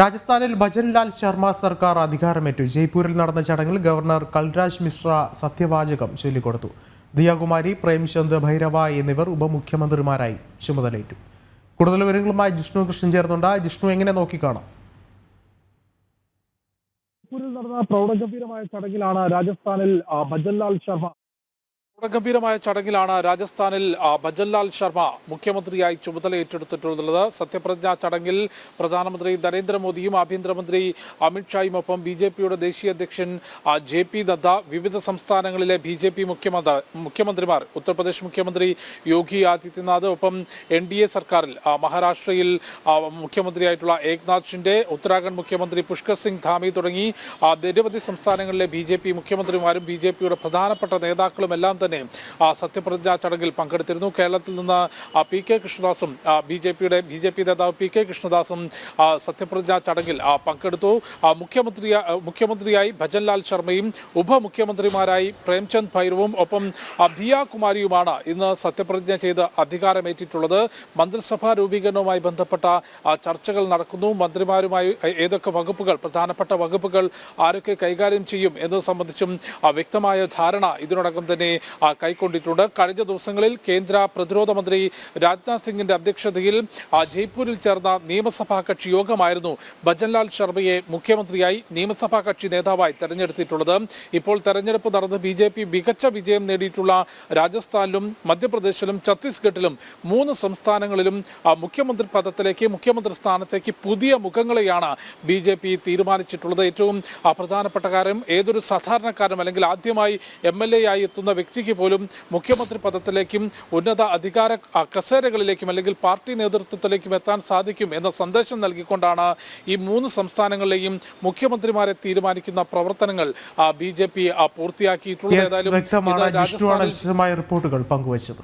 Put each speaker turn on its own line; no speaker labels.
രാജസ്ഥാനിൽ ഭജൻലാൽ ശർമ്മ സർക്കാർ അധികാരമേറ്റു. ജയ്പൂരിൽ നടന്ന ചടങ്ങിൽ ഗവർണർ കൽരാജ് മിശ്ര സത്യവാചകം ചൊല്ലിക്കൊടുത്തു. ദിയാകുമാരി പ്രേംചന്ദ് ഭൈരവ എന്നിവർ ഉപമുഖ്യമന്ത്രിമാരായി ചുമതലയേറ്റു. കൂടുതൽ വിവരങ്ങളുമായി ജിഷ്ണു കൃഷ്ണൻ ചേർന്നുണ്ട്. ജിഷ്ണു എങ്ങനെ നോക്കിക്കാണാം?
ജയ്പൂരിൽ നടന്ന പ്രൗഢഗംഭീരമായ ചടങ്ങിലാണ് രാജസ്ഥാനിൽ ഭജൻലാൽ ശർമ്മ
ഗംഭീരമായ ചടങ്ങിലാണ് രാജസ്ഥാനിൽ ഭജൻലാൽ ശർമ്മ മുഖ്യമന്ത്രിയായി ചുമതല ഏറ്റെടുത്തിട്ടുള്ളത് സത്യപ്രതിജ്ഞാ ചടങ്ങിൽ പ്രധാനമന്ത്രി നരേന്ദ്രമോദിയും ആഭ്യന്തരമന്ത്രി അമിത്ഷായും ഒപ്പം ബി ജെ പിയുടെ ദേശീയ അധ്യക്ഷൻ ജെ പി നദ്ദ വിവിധ സംസ്ഥാനങ്ങളിലെ ബി ജെ പി മുഖ്യമന്ത്രിമാർ ഉത്തർപ്രദേശ് മുഖ്യമന്ത്രി യോഗി ആദിത്യനാഥ് ഒപ്പം എൻ ഡി എ സർക്കാരിൽ മഹാരാഷ്ട്രയിൽ മുഖ്യമന്ത്രിയായിട്ടുള്ള ഏക്നാഥ് ഷിൻഡെ ഉത്തരാഖണ്ഡ് മുഖ്യമന്ത്രി പുഷ്കർ സിംഗ് ധാമി തുടങ്ങി നിരവധി സംസ്ഥാനങ്ങളിലെ ബി ജെ പി മുഖ്യമന്ത്രിമാരും ബി ജെ പിയുടെ പ്രധാനപ്പെട്ട നേതാക്കളും എല്ലാം തന്നെ. സത്യപ്രതിജ്ഞാ ചടങ്ങിൽ പങ്കെടുത്തിരുന്നു. കേരളത്തിൽ നിന്ന് പി കെ കൃഷ്ണദാസും ബി ജെ പിയുടെ ബി ജെ പി നേതാവ് പി കെ കൃഷ്ണദാസും സത്യപ്രതിജ്ഞാ ചടങ്ങിൽ പങ്കെടുത്തു. മുഖ്യമന്ത്രി മുഖ്യമന്ത്രിയായി ഭജൻലാൽ ശർമ്മയും ഉപമുഖ്യമന്ത്രിമാരായി പ്രേംചന്ദ് ഭൈരവും ഒപ്പം ദിയ കുമാരിയുമാണ് ഇന്ന് സത്യപ്രതിജ്ഞ ചെയ്ത് അധികാരമേറ്റിട്ടുള്ളത്. മന്ത്രിസഭാ രൂപീകരണവുമായി ബന്ധപ്പെട്ട ചർച്ചകൾ നടക്കുന്നു. മന്ത്രിമാരുമായി ഏതൊക്കെ വകുപ്പുകൾ പ്രധാനപ്പെട്ട വകുപ്പുകൾ ആരൊക്കെ കൈകാര്യം ചെയ്യും എന്നത് സംബന്ധിച്ചും വ്യക്തമായ ധാരണ. ഇതിനോടകം തന്നെ കൈക്കൊണ്ടിട്ടുണ്ട്. കഴിഞ്ഞ ദിവസങ്ങളിൽ കേന്ദ്ര പ്രതിരോധ മന്ത്രി രാജ്നാഥ് സിംഗിന്റെ അധ്യക്ഷതയിൽ ജയ്പൂരിൽ ചേർന്ന നിയമസഭാ കക്ഷി യോഗമായിരുന്നു ഭജൻലാൽ ശർമ്മയെ മുഖ്യമന്ത്രിയായി നിയമസഭാ കക്ഷി നേതാവായി തെരഞ്ഞെടുത്തിട്ടുള്ളത്. ഇപ്പോൾ തെരഞ്ഞെടുപ്പ് നടന്ന് ബി മികച്ച വിജയം നേടിയിട്ടുള്ള രാജസ്ഥാനിലും മധ്യപ്രദേശിലും ഛത്തീസ്ഗഡിലും മൂന്ന് സംസ്ഥാനങ്ങളിലും മുഖ്യമന്ത്രി പദത്തിലേക്ക് മുഖ്യമന്ത്രി സ്ഥാനത്തേക്ക് പുതിയ മുഖങ്ങളെയാണ് ബി ജെ പി തീരുമാനിച്ചിട്ടുള്ളത്. ഏറ്റവും പ്രധാനപ്പെട്ട കാര്യം ഏതൊരു സാധാരണക്കാരും അല്ലെങ്കിൽ ആദ്യമായി എം എൽ എ ആയി എത്തുന്ന വ്യക്തിക്ക് പോലും മുഖ്യമന്ത്രി പദത്തിലേക്കും ഉന്നത അധികാര കസേരകളിലേക്കും അല്ലെങ്കിൽ പാർട്ടി നേതൃത്വത്തിലേക്കും എത്താൻ സാധിക്കും എന്ന സന്ദേശം നൽകിക്കൊണ്ടാണ് ഈ മൂന്ന് സംസ്ഥാനങ്ങളിലെയും മുഖ്യമന്ത്രിമാരെ തീരുമാനിക്കുന്ന പ്രവർത്തനങ്ങൾ ബി ജെ പി പൂർത്തിയാക്കിയിട്ടുള്ളത്. ഏതായാലും
റിപ്പോർട്ടുകൾ പങ്കുവച്ചത്.